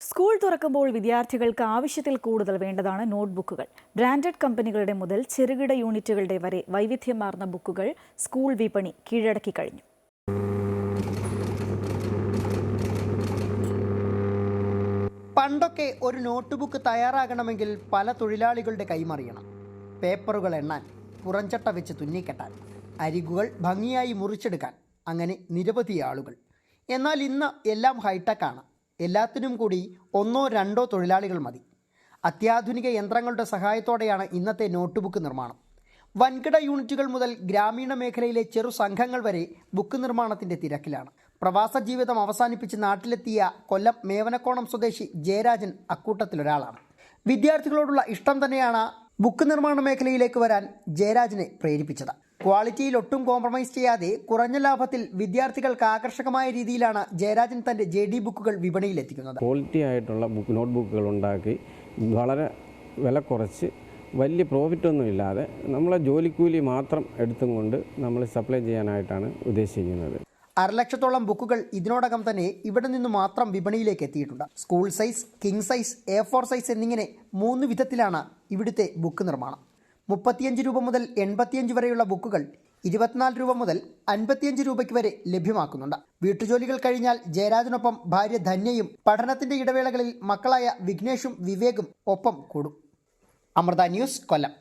School തുറക്കുമ്പോൾ വിദ്യാർത്ഥികൾക്ക് ആവശ്യത്തിൽ കൂടുതൽ വേണ്ടതാണ് നോട്ട്ബുക്കുകൾ. ബ്രാൻഡഡ് കമ്പനികളുടെ മുതൽ ചെറുകിട യൂണിറ്റുകളുടെ വരെ വൈവിധ്യമാർന്ന ബുക്കുകൾ സ്കൂൾ വിപണി കീഴടക്കി കഴിഞ്ഞു. പണ്ടൊക്കെ ഒരു നോട്ട്ബുക്ക് തയ്യാറാകണമെങ്കിൽ പല തൊഴിലാളികളുടെ കൈമറിയണം. പേപ്പറുകൾ എണ്ണാൻ പുറഞ്ചട്ട വെച്ച് തുന്നിക്കെട്ടാൻ അരികുകൾ ഭംഗിയായി മുറിച്ചെടുക്കാൻ അങ്ങനെ നിരവധി ആളുകൾ. എന്നാൽ ഇന്ന് എല്ലാം ഹൈടെക്കാണ് എല്ലാത്തിനും കൂടി ഒന്നോ രണ്ടോ തൊഴിലാളികൾ മതി. അത്യാധുനിക യന്ത്രങ്ങളുടെ സഹായത്തോടെയാണ് ഇന്നത്തെ നോട്ട്ബുക്ക് നിർമ്മാണം. വൻകിട യൂണിറ്റുകൾ മുതൽ ഗ്രാമീണ മേഖലയിലെ ചെറു സംഘങ്ങൾ വരെ ബുക്ക് നിർമ്മാണത്തിന്റെ തിരക്കിലാണ്. പ്രവാസ ജീവിതം അവസാനിപ്പിച്ച് നാട്ടിലെത്തിയ കൊല്ലം മേവനക്കോണം സ്വദേശി ജയരാജൻ അക്കൂട്ടത്തിലൊരാളാണ്. വിദ്യാർത്ഥികളോടുള്ള ഇഷ്ടം തന്നെയാണ് ബുക്ക് നിർമ്മാണ മേഖലയിലേക്ക് വരാൻ ജയരാജിനെ പ്രേരിപ്പിച്ചത്. ക്വാളിറ്റിയിൽ ഒട്ടും കോംപ്രമൈസ് ചെയ്യാതെ കുറഞ്ഞ ലാഭത്തിൽ വിദ്യാർത്ഥികൾക്ക് ആകർഷകമായ രീതിയിലാണ് ജയരാജൻ തന്റെ ജെ ഡി ബുക്കുകൾ വിപണിയിലെത്തിക്കുന്നത്. ക്വാളിറ്റി ആയിട്ടുള്ള ബുക്ക് നോട്ട് ബുക്കുകൾ ഉണ്ടാക്കി വളരെ വില കുറച്ച് വലിയ പ്രോഫിറ്റ് ഒന്നും ഇല്ലാതെ നമ്മളെ ജോലിക്കൂലി മാത്രം എടുത്തും കൊണ്ട് നമ്മൾ സപ്ലൈ ചെയ്യാനായിട്ടാണ് ഉദ്ദേശിക്കുന്നത്. അരലക്ഷത്തോളം ബുക്കുകൾ ഇതിനോടകം തന്നെ ഇവിടെ നിന്ന് മാത്രം വിപണിയിലേക്ക് എത്തിയിട്ടുണ്ട്. School size king size A four size എന്നിങ്ങനെ മൂന്ന് വിധത്തിലാണ് ഇവിടുത്തെ ബുക്ക് നിർമ്മാണം. മുപ്പത്തിയഞ്ച് രൂപ മുതൽ എൺപത്തിയഞ്ച് വരെയുള്ള ബുക്കുകൾ ഇരുപത്തിനാല് രൂപ മുതൽ അൻപത്തിയഞ്ച് രൂപയ്ക്ക് വരെ ലഭ്യമാക്കുന്നുണ്ട്. വീട്ടുജോലികൾ കഴിഞ്ഞാൽ ജയരാജനൊപ്പം ഭാര്യ ധന്യയും പഠനത്തിന്റെ ഇടവേളകളിൽ മക്കളായ വിഘ്നേഷും വിവേകും ഒപ്പം കൂടും. അമൃത ന്യൂസ് കൊല്ലം.